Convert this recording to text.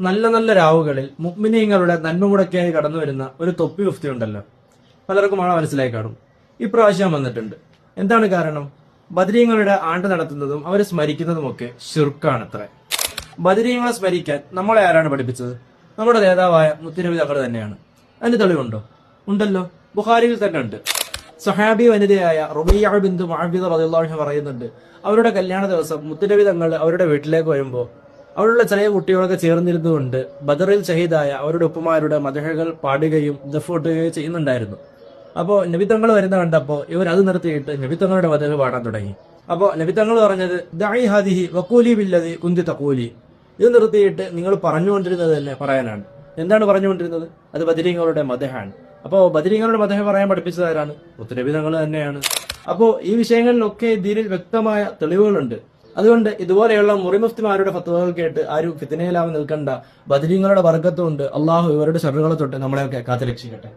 നല്ല നല്ല രാവുകളിൽ മുഗ്മിനീങ്ങളുടെ നന്മ മുടക്കിയായി കടന്നു വരുന്ന ഒരു തൊപ്പി മുഫ്തി ഉണ്ടല്ലോ പലർക്കും ആ മനസ്സിലായി കാണും. ഇപ്രാവശ്യം വന്നിട്ടുണ്ട്. എന്താണ് കാരണം? ബദരീങ്ങളുടെ ആണ്ട് നടത്തുന്നതും അവരെ സ്മരിക്കുന്നതുമൊക്കെ അത്ര ബദരീങ്ങളെ സ്മരിക്കാൻ നമ്മളെ ആരാണ് പഠിപ്പിച്ചത്? നമ്മുടെ നേതാവായ മുത്തുനബി തങ്ങൾ തന്നെയാണ്. അതിന് തെളിവുണ്ടോ? ഉണ്ടല്ലോ. ബുഹാരിയിൽ തന്നെ ഉണ്ട്. സഹാബി വനിതയായ റുബിയ ബിന്ദു റളിയല്ലാഹു പറയുന്നുണ്ട്. അവരുടെ കല്യാണ ദിവസം മുത്തുനബി തങ്ങൾ അവരുടെ വീട്ടിലേക്ക് വരുമ്പോൾ അവിടെയുള്ള ചെറിയ കുട്ടികളൊക്കെ ചേർന്നിരുന്നുകൊണ്ട് ബദറിൽ ഷഹീദായ അവരുടെ ഉപ്പുമാരുടെ മതഹകൾ പാടുകയും ദഫൂട്ടുകയും ചെയ്യുന്നുണ്ടായിരുന്നു. അപ്പോൾ നബിത്തങ്ങൾ വരുന്ന കണ്ടപ്പോൾ ഇവർ അത് നിർത്തിയിട്ട് നബിത്തങ്ങളുടെ മതഹ പാടാൻ തുടങ്ങി. അപ്പോൾ നബിത്തങ്ങൾ പറഞ്ഞത് ദായി ഹാദിഹി വക്കൂലി ബില്ലതി കുന്തി തക്കൂലി ഇത് നിർത്തിയിട്ട് നിങ്ങൾ പറഞ്ഞുകൊണ്ടിരുന്നത് തന്നെ പറയാനാണ്. എന്താണ് പറഞ്ഞുകൊണ്ടിരുന്നത്? അത് ബദരീങ്ങളുടെ മതഹാണ് അപ്പോൾ ബദരീങ്ങളുടെ മതഹ പറയാൻ പഠിപ്പിച്ചതാരാണ് ഉത്തരവിധങ്ങൾ തന്നെയാണ്. അപ്പോൾ ഈ വിഷയങ്ങളിലൊക്കെ ദീനിൽ വ്യക്തമായ തെളിവുകളുണ്ട്. അതുകൊണ്ട് ഇതുപോലെയുള്ള മുറിമുഫ്തിമാരുടെ ഫത്തുവകൾ കേട്ട് ആരും ഫിത്തനയിലാവാൻ നിൽക്കണ്ട. ബദരീങ്ങളുടെ വർഗത്തുകൊണ്ട് അള്ളാഹു ഇവരുടെ ഷറുകളെ തൊട്ട് നമ്മളെയൊക്കെ കാത്തുരക്ഷിക്കട്ടെ.